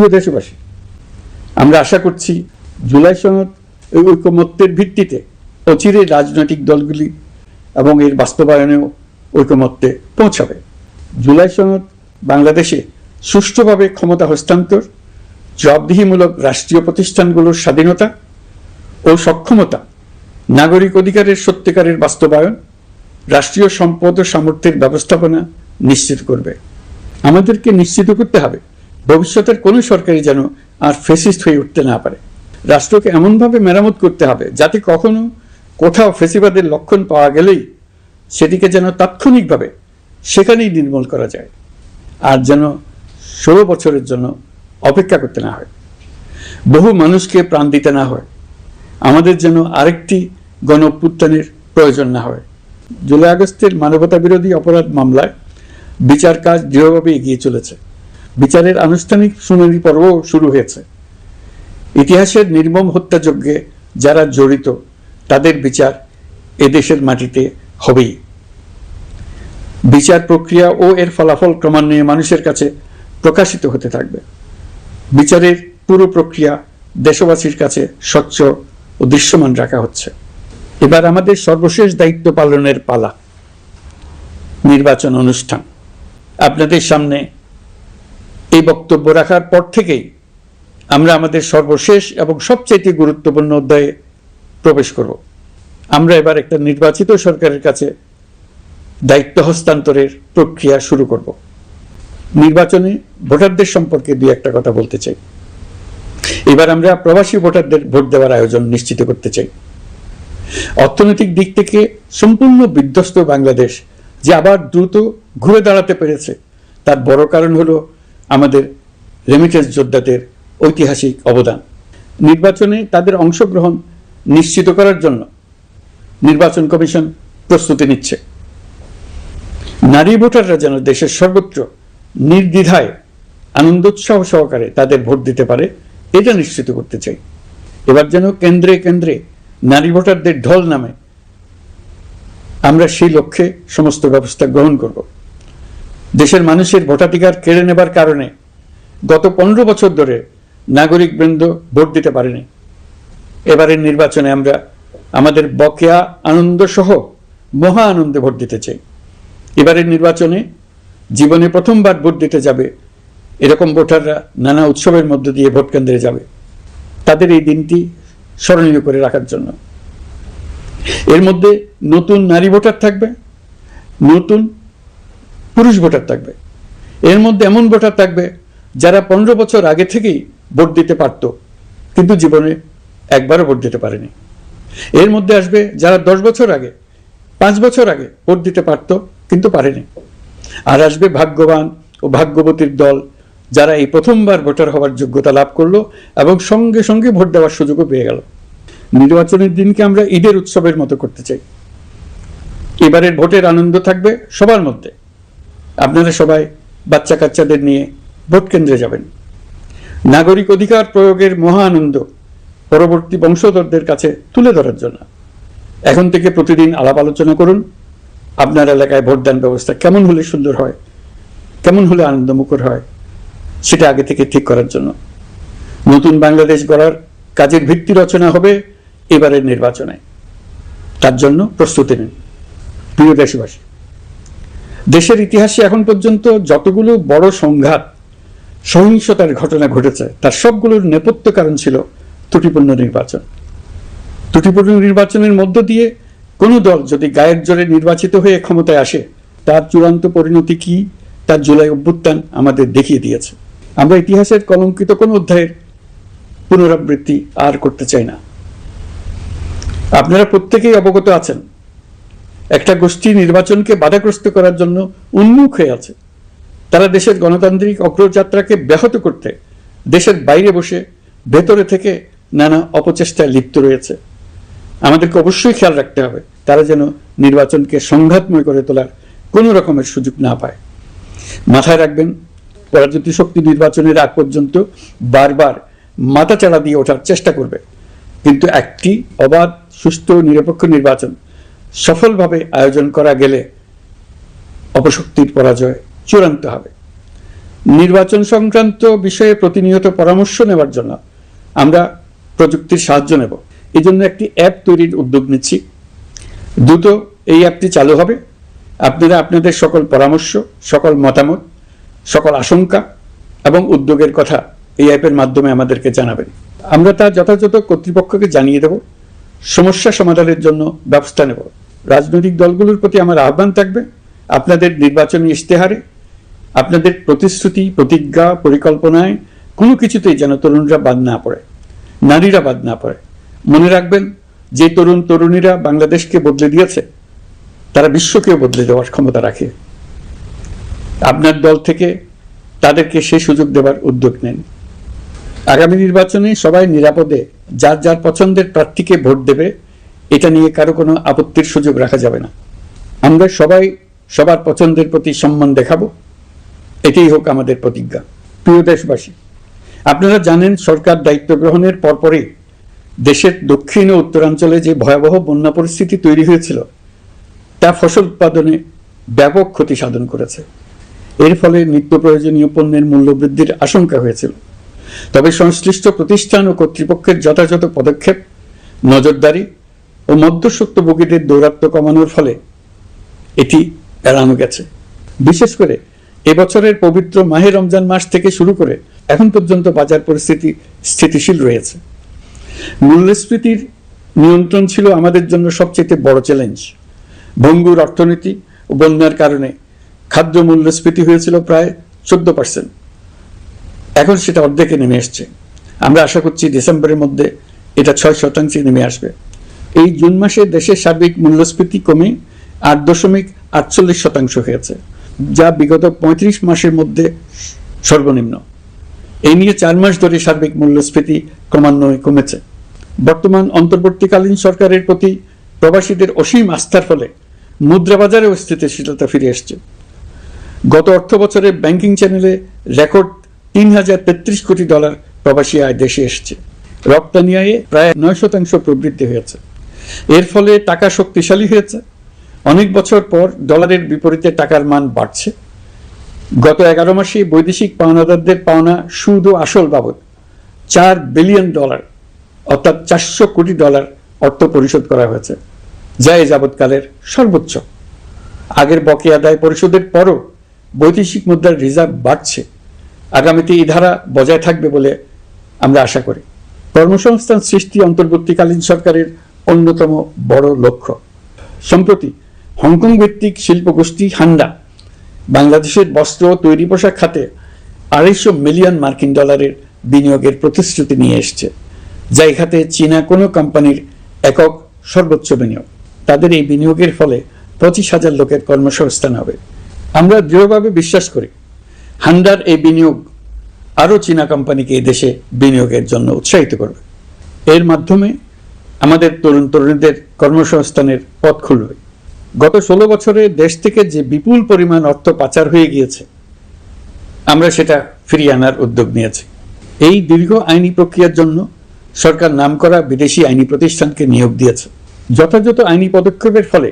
প্রিয় দেশবাসী, আমরা আশা করছি জুলাই সনদ এই ঐকমত্যের ভিত্তিতে অচিরে রাজনৈতিক দলগুলি এবং এর বাস্তবায়নেও ঐকমত্যে পৌঁছাবে। জুলাই সনদ বাংলাদেশে সুষ্ঠুভাবে ক্ষমতা হস্তান্তর, জবাবদিহিমূলক রাষ্ট্রীয় প্রতিষ্ঠানগুলোর স্বাধীনতা ও সক্ষমতা, নাগরিক অধিকারের সত্যিকারের বাস্তবায়ন, রাষ্ট্রীয় সম্পদ ও সামর্থ্যের ব্যবস্থাপনা নিশ্চিত করবে। আমাদেরকে নিশ্চিত করতে হবে ভবিষ্যতের কোনো সরকারই যেন আর ফেসিস্ট হয়ে উঠতে না পারে। রাষ্ট্রকে এমনভাবে মেরামত করতে হবে যাতে কখনো কোথাও ফেসিবাদের লক্ষণ পাওয়া গেলেই সেটিকে যেন তাৎক্ষণিকভাবে সেখানেই নির্মূল করা যায় আর যেন ষোলো বছরের জন্য অপেক্ষা করতে না হয়। বহু মানুষকে প্রাণ দিতে না হয়। আমাদের যেন আরেকটি গণ প্রয়োজন না হয়। জুলাই আগস্টের মানবতা বিরোধী অপরাধ মামলায় বিচার কাজ দৃঢ়ভাবে এগিয়ে চলেছে। বিচারের আনুষ্ঠানিক শুনানি পর্বও শুরু হয়েছে। ইতিহাসের নির্মম হত্যাযজ্ঞে যারা জড়িত, তাদের বিচার এদেশের মাটিতে হবেই। বিচার প্রক্রিয়া ও এর ফলাফল ক্রমান্বয়ে মানুষের কাছে প্রকাশিত হতে থাকবে। বিচারের পুরো প্রক্রিয়া দেশবাসীর কাছে স্বচ্ছ ও দৃশ্যমান রাখা হচ্ছে। এবার আমাদের সর্বশেষ দায়িত্ব পালনের পালা। নির্বাচন অনুষ্ঠান। আপনাদের সামনে এই বক্তব্য রাখার পর থেকেই আমরা আমাদের সর্বশেষ এবং সবচেয়ে গুরুত্বপূর্ণ অধ্যায়ে প্রবেশ করব। আমরা এবার একটা নির্বাচিত সরকারের কাছে দায়িত্ব হস্তান্তরের প্রক্রিয়া শুরু করব। নির্বাচনে ভোটারদের সম্পর্কে দুই একটা কথা বলতে চাই। এবার আমরা প্রবাসী ভোটারদের ভোট দেওয়ার আয়োজন নিশ্চিত করতে চাই। অর্থনৈতিক দিক থেকে সম্পূর্ণ বিধ্বস্ত বাংলাদেশ যে আবার দ্রুত ঘুরে দাঁড়াতে পেরেছে, তার বড় কারণ হলো আমাদের রেমিটেন্স যোদ্ধাদের ঐতিহাসিক অবদান। নির্বাচনে তাদের অংশগ্রহণ নিশ্চিত করার জন্য নির্বাচন কমিশন প্রস্তুতি নিচ্ছে। নারী ভোটাররা যেন দেশের সর্বত্র নির্দ্বিধায় আনন্দোৎসাহ সহকারে তাদের ভোট দিতে পারে, এটা নিশ্চিত করতে চাই। এবার যেন কেন্দ্রে কেন্দ্রে নারী ভোটারদের ঢল নামে আমরা সেই লক্ষ্যে সমস্ত ব্যবস্থা গ্রহণ করব। দেশের মানুষের ভোটাধিকার কেড়ে নেবার কারণে গত পনেরো বছর ধরে নাগরিক বৃন্দ ভোট দিতে পারেনি। এবারের নির্বাচনে আমরা আমাদের বকেয়া আনন্দ সহ মহা আনন্দে ভোট দিতে চাই। এবারের নির্বাচনে জীবনে প্রথমবার ভোট দিতে যাবে এরকম ভোটাররা নানা উৎসবের মধ্য দিয়ে ভোট কেন্দ্রে যাবে। তাদের এই দিনটি স্মরণীয় করে রাখার জন্য। এর মধ্যে নতুন নারী ভোটার থাকবে, নতুন পুরুষ ভোটার থাকবে। এর মধ্যে এমন ভোটার থাকবে যারা পনেরো বছর আগে থেকেই ভোট দিতে পারত, কিন্তু জীবনে একবারও ভোট দিতে পারেনি। এর মধ্যে আসবে যারা দশ বছর আগে, পাঁচ বছর আগে ভোট দিতে পারত, কিন্তু পারেনি। আর আসবে ভাগ্যবান ও ভাগ্যবতীর দল যারা এই প্রথমবার ভোটার হওয়ার যোগ্যতা লাভ করল এবং সঙ্গে সঙ্গে ভোট দেওয়ার সুযোগও পেয়ে গেল। নির্বাচনের দিনকে আমরা ঈদের উৎসবের মতো করতে চাই। এবারের ভোটের আনন্দ থাকবে সবার মধ্যে। আপনারা সবাই বাচ্চা কাচ্চাদের নিয়ে ভোট কেন্দ্রে যাবেন। নাগরিক অধিকার প্রয়োগের মহা আনন্দ পরবর্তী বংশধরদের কাছে তুলে ধরার জন্য। এখন থেকে প্রতিদিন আলাপ আলোচনা করুন। আপনার এলাকায় ভোটদান ব্যবস্থা কেমন হলে সুন্দর হয়, কেমন হলে আনন্দমুখর হয়, সেটা আগে থেকে ঠিক করার জন্য। নতুন বাংলাদেশ গড়ার কাজের ভিত্তি রচনা হবে এবারের নির্বাচনে। তার জন্য প্রস্তুতি নিন। প্রিয় দেশবাসী দেশের ইতিহাসে এখন পর্যন্ত যতগুলো বড় সংঘাত, সহিংসতার ঘটনা ঘটেছে, তার সবগুলোর নেপথ্য কারণ ছিল ত্রুটিপূর্ণ নির্বাচন। ত্রুটিপূর্ণ নির্বাচনের মধ্য দিয়ে কোনো দল যদি গায়ের জোরে নির্বাচিত হয়ে ক্ষমতায় আসে, তার চূড়ান্ত পরিণতি কি, তার জুলাই অভ্যুত্থান আমাদের দেখিয়ে দিয়েছে। আমরা ইতিহাসের কলঙ্কিত কোন অধ্যায়ের পুনরাবৃত্তি আর করতে চাই না। আপনারা প্রত্যেকেই অবগত আছেন একটা গোষ্ঠী নির্বাচনকে বাধাগ্রস্ত করার জন্য উন্মুখ হয়ে আছে। তারা দেশের গণতান্ত্রিক অগ্রযাত্রাকে ব্যাহত করতে দেশের বাইরে বসে ভেতরে থেকে নানা অপচেষ্টায় লিপ্ত রয়েছে। আমাদেরকে অবশ্যই খেয়াল রাখতে হবে, তারা যেন নির্বাচনকে সংঘাতময় করে তোলার কোনো রকমের সুযোগ না পায়। মাথায় রাখবেন, পরাজিত শক্তি নির্বাচনের আগ পর্যন্ত বারবার মাথা চাড়া দিয়ে ওঠার চেষ্টা করবে। কিন্তু একটি অবাধ সুস্থ নিরপেক্ষ নির্বাচন সফলভাবে আয়োজন করা গেলে অপশক্তির পরাজয় চূড়ান্ত হবে। নির্বাচন সংক্রান্ত বিষয়ে প্রতিনিয়ত পরামর্শ নেওয়ার জন্য আমরা প্রযুক্তির সাহায্য নেব। এই জন্য একটি অ্যাপ তৈরির উদ্যোগ নিচ্ছি। দ্রুত এই অ্যাপটি চালু হবে। আপনারা আপনাদের সকল পরামর্শ, সকল মতামত, সকল আশঙ্কা এবং উদ্যোগের কথা এই অ্যাপের মাধ্যমে আমাদেরকে জানাবেন। আমরা তা যথাযথ কর্তৃপক্ষকে জানিয়ে দেব। সমস্যা সমাধানের জন্য ব্যবস্থা নেব। রাজনৈতিক দলগুলোর প্রতি আমার আহ্বান থাকবে, আপনাদের নির্বাচনী ইশতেহারে, আপনাদের প্রতিশ্রুতি, প্রতিজ্ঞা, পরিকল্পনায় কোনো কিছুতেই যেন তরুণরা বাদ না পড়ে, নারীরা বাদ না পড়ে। মনে রাখবেন, যে তরুণ তরুণীরা বাংলাদেশকে বদলে দিয়েছে, তারা বিশ্বকেও বদলে দেওয়ার ক্ষমতা রাখে। আপনার দল থেকে তাদেরকে সেই সুযোগ দেওয়ার উদ্যোগ নেন। আগামী নির্বাচনে সবাই নিরাপদে, যার যার পছন্দের প্রার্থীকে ভোট দেবে, এটা নিয়ে কারও কোনো আপত্তির সুযোগ রাখা যাবে না। আমরা সবাই সবার পছন্দের প্রতি সম্মান দেখাবো। এটাই হোক আমাদের প্রতিজ্ঞা। প্রিয় দেশবাসী, আপনারা জানেন সরকার দায়িত্ব গ্রহণের পরপরই দেশের দক্ষিণ ও উত্তরাঞ্চলে যে ভয়াবহ বন্যা পরিস্থিতি তৈরি হয়েছিল, তা ফসল উৎপাদনে ব্যাপক ক্ষতি সাধন করেছে। এর ফলে নিত্য প্রয়োজনীয় পণ্যের মূল্য বৃদ্ধির আশঙ্কা হয়েছিল। তবে সংশ্লিষ্ট প্রতিষ্ঠান ও কর্তৃপক্ষের যথাযথ পদক্ষেপ, নজরদারি ও মধ্যস্বত্বভোগীদের দৌরাত্ম্য কমানোর ফলে এটি এড়ানো গেছে। বিশেষ করে এবছরের পবিত্র মাহে রমজান মাস থেকে শুরু করে এখন পর্যন্ত বাজার পরিস্থিতি স্থিতিশীল রয়েছে। মূল্যস্ফীতির নিয়ন্ত্রণ ছিল আমাদের জন্য সবচেয়ে বড় চ্যালেঞ্জ ভঙ্গুর অর্থনীতি ও বন্যার কারণে খাদ্য মূল্যস্ফীতি হয়েছিল প্রায় চোদ্দ পার্সেন্ট এখন সেটা অর্ধেকে নেমে এসছে। আমরা আশা করছি ডিসেম্বরের মধ্যে এটা ছয় শতাংশে নেমে আসবে। এই জুন মাসে দেশের সার্বিক মূল্যস্ফীতি কমে আট দশমিক আটচল্লিশ শতাংশ হয়েছে, যা বিগত পঁয়ত্রিশ মাসের মধ্যে সর্বনিম্ন। এই নিয়ে চার মাস ধরে সার্বিক মূল্যস্ফীতি ক্রমান্বয়ে কমেছে। বর্তমান অন্তর্বর্তীকালীন সরকারের প্রতি প্রবাসীদের অসীম আস্থার ফলে মুদ্রা বাজারেও স্থিতিশীলতা ফিরে এসছে। গত অর্থ বছরে ব্যাংকিং চ্যানেলে রেকর্ড তিন হাজার তেত্রিশ কোটি ডলার প্রবাসী আয় দেশে এসছে। রপ্তানি আয়ে প্রায় নয় শতাংশ প্রবৃদ্ধি হয়েছে। এর ফলে টাকা শক্তিশালী হয়েছে। অনেক বছর পর ডলারের বিপরীতে টাকার মান বাড়ছে। গত এগারো মাসে বৈদেশিক পাওনাদারদের পাওনা সুদ ও আসল বাবদ চার বিলিয়ন ডলার, অর্থাৎ চারশো কোটি ডলার অর্থ পরিশোধ করা হয়েছে, যা এ যাবৎকালের সর্বোচ্চ। আগের বকেয়া দায় পরিশোধের পরও বৈদেশিক মুদ্রার রিজার্ভ বাড়ছে। আগামীতে এই ধারা বজায় থাকবে বলে আমরা আশা করি। কর্মসংস্থান সৃষ্টি অন্তর্বর্তীকালীন সরকারের অন্যতম বড় লক্ষ্য। সম্প্রতি হংকং ভিত্তিক শিল্প গোষ্ঠী হান্ডা বাংলাদেশের বস্ত্র তৈরি পোশাক খাতে আড়াইশো মিলিয়ন মার্কিন ডলারের বিনিয়োগের প্রতিশ্রুতি নিয়ে এসছে, যা এই খাতে চীনা কোনো কোম্পানির একক সর্বোচ্চ বিনিয়োগ। তাদের এই বিনিয়োগের ফলে পঁচিশ হাজার লোকের কর্মসংস্থান হবে। আমরা দৃঢ়ভাবে বিশ্বাস করি হান্ডার এই বিনিয়োগ আরও চীনা কোম্পানিকে এই দেশে বিনিয়োগের জন্য উৎসাহিত করবে। এর মাধ্যমে আমাদের তরুণ তরুণীদের কর্মসংস্থানের পথ খুলবে। গত ষোলো বছরে দেশ থেকে যে বিপুল পরিমাণ অর্থ পাচার হয়ে গিয়েছে, আমরা সেটা ফিরিয়ে আনার উদ্যোগ নিয়েছি। এই দীর্ঘ আইনি প্রক্রিয়ার জন্য সরকার নামকরা বিদেশি আইনি প্রতিষ্ঠানকে নিয়োগ দিয়েছে। যথাযথ আইনি পদক্ষেপের ফলে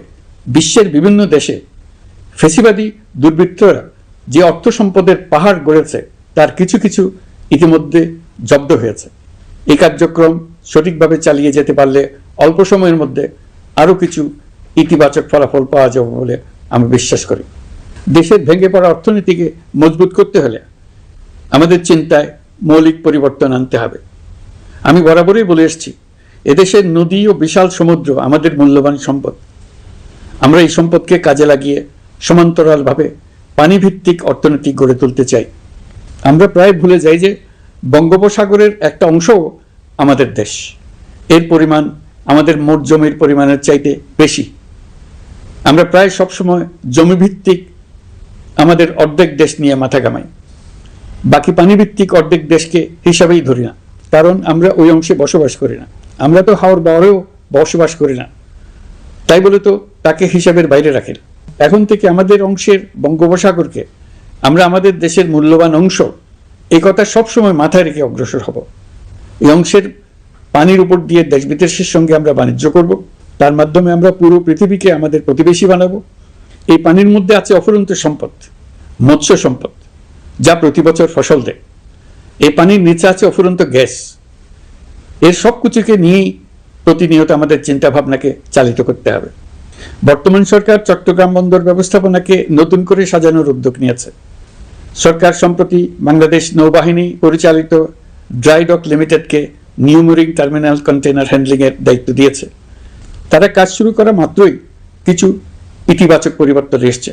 বিশ্বের বিভিন্ন দেশে ফেসিবাদী দুর্বৃত্তরা যে অর্থ সম্পদের পাহাড় গড়েছে, তার কিছু কিছু ইতিমধ্যে জব্দ হয়েছে। এই কার্যক্রম সঠিকভাবে চালিয়ে যেতে পারলে অল্প সময়ের মধ্যে আরও কিছু ইতিবাচক ফলাফল পাওয়া যাবে বলে আমি বিশ্বাস করি। দেশের ভেঙে পড়া অর্থনীতিকে মজবুত করতে হলে আমাদের চিন্তায় মৌলিক পরিবর্তন আনতে হবে। আমি বরাবরই বলে এসেছি, এদেশের নদী ও বিশাল সমুদ্র আমাদের মূল্যবান সম্পদ। আমরা এই সম্পদকে কাজে লাগিয়ে সমান্তরালভাবে পানিভিত্তিক অর্থনীতি গড়ে তুলতে চাই। আমরা প্রায় ভুলে যাই যে বঙ্গোপসাগরের একটা অংশও আমাদের দেশ। এর পরিমাণ আমাদের মোট জমির পরিমাণের চাইতে বেশি। আমরা প্রায় সবসময় জমিভিত্তিক আমাদের অর্ধেক দেশ নিয়ে মাথা কামাই বাকি পানিভিত্তিক অর্ধেক দেশকে হিসাবেই ধরি না, কারণ আমরা ওই অংশে বসবাস করি না। আমরা তো হাওর বাওয়ারেও বসবাস করি না। তাই বলে তো তাকে হিসাবের বাইরে রাখেন। এখন থেকে আমাদের অংশের বঙ্গোপসাগরকে, আমরা আমাদের দেশের মূল্যবান অংশ, এই কথা সবসময় মাথায় রেখে অগ্রসর হব। এই অংশের পানির উপর দিয়ে দেশ বিদেশের সঙ্গে আমরা বাণিজ্য করব, তার মাধ্যমে আমরা পুরো পৃথিবীকে আমাদের প্রতিবেশী বানাবো। এই পানির মধ্যে আছে অফুরন্ত সম্পদ, মৎস্য সম্পদ, যা প্রতি বছর ফসল দেয়। এই পানির নিচে আছে অফুরন্ত গ্যাস। এর সব কিছুকে নিয়েই প্রতিনিয়ত আমাদের চিন্তাভাবনাকে চালিত করতে হবে। বর্তমান সরকার চট্টগ্রাম বন্দর ব্যবস্থাপনাকে নতুন করে সাজানোর উদ্যোগ নিয়েছে। সরকার সম্প্রতি বাংলাদেশ নৌবাহিনী পরিচালিত dry dock লিমিটেডকে new mooring terminal container handling এর দায়িত্ব দিয়েছে। তারা কাজ শুরু করা মাত্রই কিছু ইতিবাচক পরিবর্তন এসছে।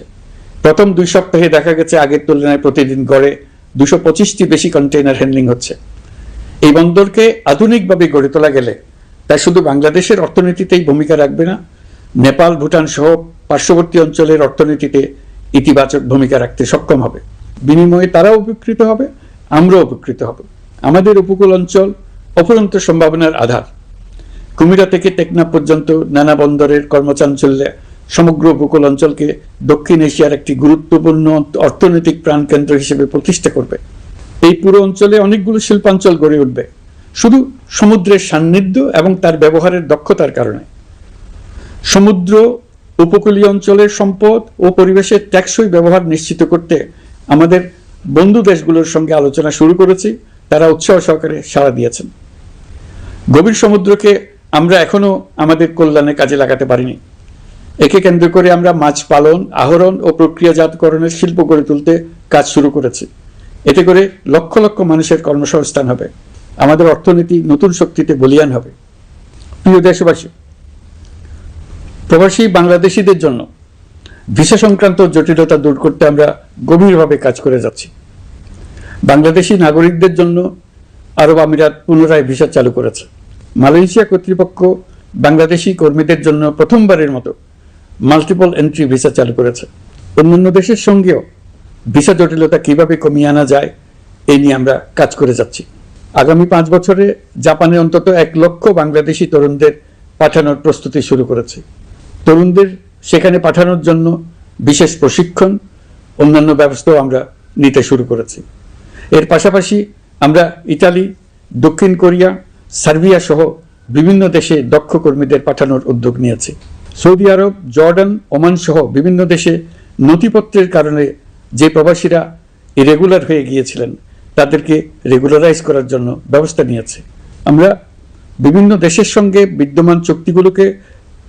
প্রথম দুই সপ্তাহে দেখা গেছে আগের তুলনায় প্রতিদিন গড়ে দুশো পঁচিশটি বেশি কন্টেইনার হ্যান্ডলিং হচ্ছে। এই বন্দরকে আধুনিকভাবে গড়ে তোলা গেলে তা শুধু বাংলাদেশের অর্থনীতিতেই ভূমিকা রাখবে না নেপাল, ভুটান সহ পার্শ্ববর্তী অঞ্চলের অর্থনীতিতে ইতিবাচক ভূমিকা রাখতে সক্ষম হবে। বিনিময়ে তারাও উপকৃত হবে, আমরাও উপকৃত হব। আমাদের উপকূল অঞ্চল অফুরন্ত সম্ভাবনার আধার। কুমিরা থেকে টেকনা পর্যন্ত নানা বন্দরের কর্মচাঞ্চল্যে সমগ্র উপকূল অঞ্চলকে দক্ষিণ এশিয়ার একটি গুরুত্বপূর্ণ অর্থনৈতিক প্রাণকেন্দ্র হিসেবে প্রতিষ্ঠা করবে। এই পুরো অঞ্চলে অনেকগুলো শিল্পাঞ্চল গড়ে উঠবে। শুধু সমুদ্রের সান্নিধ্য এবং তার ব্যবহারের দক্ষতার কারণে। সমুদ্র, উপকূলীয় অঞ্চলের সম্পদ ও পরিবেশের টেকসই ব্যবহার নিশ্চিত করতে আমাদের বন্ধু দেশগুলোর সঙ্গে আলোচনা শুরু করেছি। তারা উৎসাহ সহকারে সাড়া দিয়েছেন। গভীর সমুদ্রকে আমরা এখনও আমাদের কল্যাণে কাজে লাগাতে পারিনি। একে কেন্দ্র করে আমরা মাছ পালন, আহরণ ও প্রক্রিয়াজাতকরণের শিল্প গড়ে তুলতে কাজ শুরু করেছি। এতে করে লক্ষ লক্ষ মানুষের কর্মসংস্থান হবে। আমাদের অর্থনীতি নতুন শক্তিতে বলিয়ান হবে। প্রিয় দেশবাসী প্রবাসী বাংলাদেশিদের জন্য ভিসা সংক্রান্ত জটিলতা দূর করতে আমরা গভীরভাবে কাজ করে যাচ্ছি। বাংলাদেশি নাগরিকদের জন্য আরব আমিরাত পুনরায় ভিসা চালু করেছে। মালয়েশিয়া কর্তৃপক্ষ বাংলাদেশি কর্মীদের জন্য প্রথমবারের মতো মাল্টিপল এন্ট্রি ভিসা চালু করেছে। অন্যান্য দেশের সঙ্গেও ভিসা জটিলতা কীভাবে কমিয়ে আনা যায় এই নিয়ে আমরা কাজ করে যাচ্ছি। আগামী পাঁচ বছরে জাপানে অন্তত এক লক্ষ বাংলাদেশি তরুণদের পাঠানোর প্রস্তুতি শুরু করেছে। তরুণদের সেখানে পাঠানোর জন্য বিশেষ প্রশিক্ষণ, অন্যান্য ব্যবস্থাও আমরা নিতে শুরু করেছি। এর পাশাপাশি আমরা ইতালি, দক্ষিণ কোরিয়া, সার্বিয়া সহ বিভিন্ন দেশে দক্ষ কর্মীদের পাঠানোর উদ্যোগ নিয়েছি। সৌদি আরব, জর্ডান, ওমান সহ বিভিন্ন দেশে নথিপত্রের কারণে যে প্রবাসীরা ইরেগুলার হয়ে গিয়েছিলেন, তাদেরকে রেগুলারাইজ করার জন্য ব্যবস্থা নিয়েছে। আমরা বিভিন্ন দেশের সঙ্গে বিদ্যমান চুক্তিগুলোকে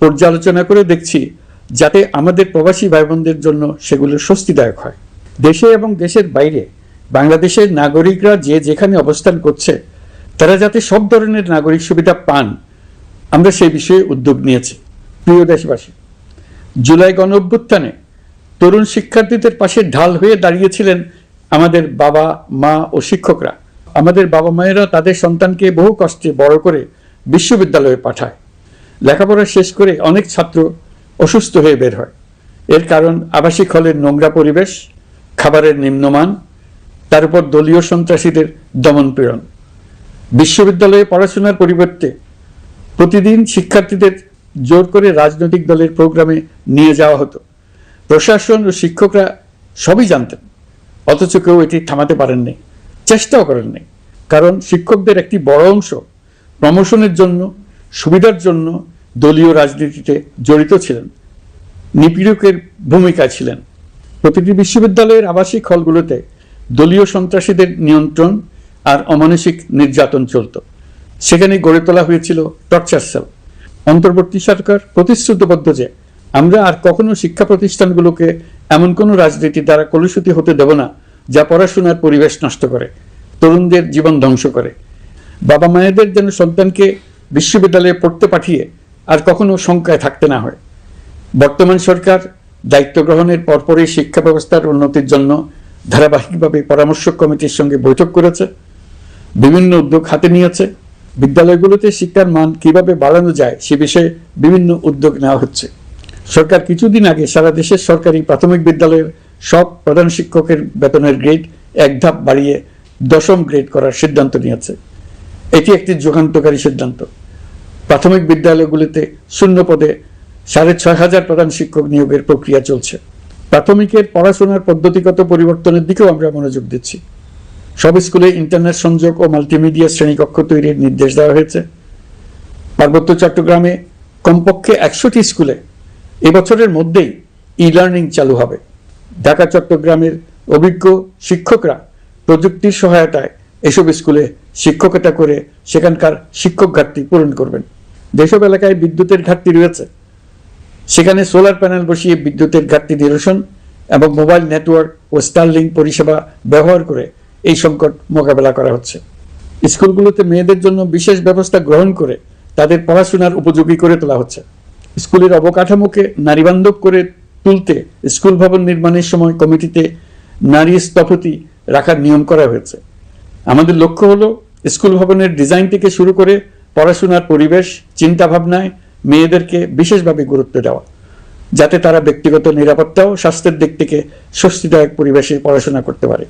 পর্যালোচনা করে দেখছি যাতে আমাদের প্রবাসী ভাই বোনদের জন্য সেগুলো স্বস্তিদায়ক হয়। দেশে এবং দেশের বাইরে বাংলাদেশের নাগরিকরা যে যেখানে অবস্থান করছে, তারা যাতে সব ধরনের নাগরিক সুবিধা পান, আমরা সেই বিষয়ে উদ্যোগ নিয়েছি। প্রিয় দেশবাসী, জুলাই গণ অভ্যুত্থানে তরুণ শিক্ষার্থীদের পাশে ঢাল হয়ে দাঁড়িয়েছিলেন আমাদের বাবা, মা ও শিক্ষকরা। আমাদের বাবা মায়েরা তাদের সন্তানকে বহু কষ্টে বড় করে বিশ্ববিদ্যালয়ে পাঠায়। লেখাপড়া শেষ করে অনেক ছাত্র অসুস্থ হয়ে বের হয়। এর কারণ আবাসিক হলের নোংরা পরিবেশ, খাবারের নিম্নমান, তার উপর দলীয় সন্ত্রাসীদের দমন পীড়ন। বিশ্ববিদ্যালয়ে পড়াশোনার পরিবর্তে প্রতিদিন শিক্ষার্থীদের জোর করে রাজনৈতিক দলের প্রোগ্রামে নিয়ে যাওয়া হতো। প্রশাসন ও শিক্ষকরা সবই জানতেন, অথচ কেউ এটি থামাতে পারেননি, চেষ্টাও করেননি। কারণ শিক্ষকদের একটি বড় অংশ প্রমোশনের জন্য সুবিধার জন্য দলীয় রাজনীতিতে জড়িত ছিলেন। নিপীড়কের ভূমিকা ছিলেন। প্রতিটি বিশ্ববিদ্যালয়ের আবাসিক হলগুলোতে দলীয় সন্ত্রাসীদের নিয়ন্ত্রণ আর অমানসিক নির্যাতন চলত। সেখানে গড়ে তোলা হয়েছিল টর্চার সেল। অন্তর্বর্তী সরকার প্রতিশ্রুতিবদ্ধ যে আমরা আর কখনো শিক্ষা প্রতিষ্ঠানগুলোকে এমন কোনো রাজনীতি দ্বারা কলুষিত হতে দেব না, যা পড়াশোনার পরিবেশ নষ্ট করে, তরুণদের জীবন ধ্বংস করে। বাবা মায়েদের যেন সন্তানকে বিশ্ববিদ্যালয়ে পড়তে পাঠিয়ে আর কখনো শঙ্কায় থাকতে না হয়। বর্তমান সরকার দায়িত্ব গ্রহণের পরপরই শিক্ষা ব্যবস্থার উন্নতির জন্য ধারাবাহিকভাবে পরামর্শ কমিটির সঙ্গে বৈঠক করেছে, বিভিন্ন উদ্যোগ হাতে নিয়েছে, বিদ্যালয়গুলোতে শিক্ষার মান কীভাবে বাড়ানো যায় সে বিষয়ে বিভিন্ন উদ্যোগ নেওয়া হচ্ছে। সরকার কিছুদিন আগে সারা দেশের সরকারি প্রাথমিক বিদ্যালয়ের সব প্রধান শিক্ষকের বেতনের গ্রেড এক ধাপ বাড়িয়ে দশম গ্রেড করার সিদ্ধান্ত নিয়েছে। এটি একটি যুগান্তকারী সিদ্ধান্ত। প্রাথমিক বিদ্যালয়গুলিতে শূন্য পদে সাড়ে ছয় হাজার প্রধান শিক্ষক নিয়োগের প্রক্রিয়া চলছে। প্রাথমিকের পড়াশোনার পদ্ধতিগত পরিবর্তনের দিকেও আমরা মনোযোগ দিচ্ছি। সব স্কুলে ইন্টারনেট সংযোগ ও মাল্টিমিডিয়া শ্রেণীকক্ষ তৈরির নির্দেশ দেওয়া হয়েছে। পার্বত্য চট্টগ্রামে কমপক্ষে একশোটি স্কুলে এবছরের মধ্যেই ই লার্নিং চালু হবে। ঢাকা, চট্টগ্রামের অভিজ্ঞ শিক্ষকরা প্রযুক্তির সহায়তায় এসব স্কুলে শিক্ষকতা করে সেখানকার শিক্ষক ঘাটতি পূরণ করবেন। যেসব এলাকায় বিদ্যুতের ঘাটতি রয়েছে, সেখানে সোলার প্যানেল বসিয়ে বিদ্যুতের ঘাটতি নিরসন এবং মোবাইল নেটওয়ার্ক ও স্টারলিং পরিষেবা ব্যবহার করে এই সংকট মোকাবেলা করা হচ্ছে। স্কুলগুলোতে মেয়েদের জন্য বিশেষ ব্যবস্থা গ্রহণ করে তাদের পড়াশোনার উপযোগী করে তোলা হচ্ছে। স্কুলের অবকাঠামোকে নারীবান্ধব করে তুলতে স্কুল ভবন নির্মাণের সময় কমিটিতে নারী স্থপতি রাখার নিয়ম করা হয়েছে। আমাদের লক্ষ্য হলো স্কুল ভবনের ডিজাইন থেকে শুরু করে পড়াশোনার পরিবেশ চিন্তা ভাবনায় মেয়েদেরকে বিশেষভাবে গুরুত্ব দেওয়া, যাতে তারা ব্যক্তিগত নিরাপত্তা ও স্বাস্থ্যের দিক থেকে স্বস্তিদায়ক পরিবেশে পড়াশোনা করতে পারে।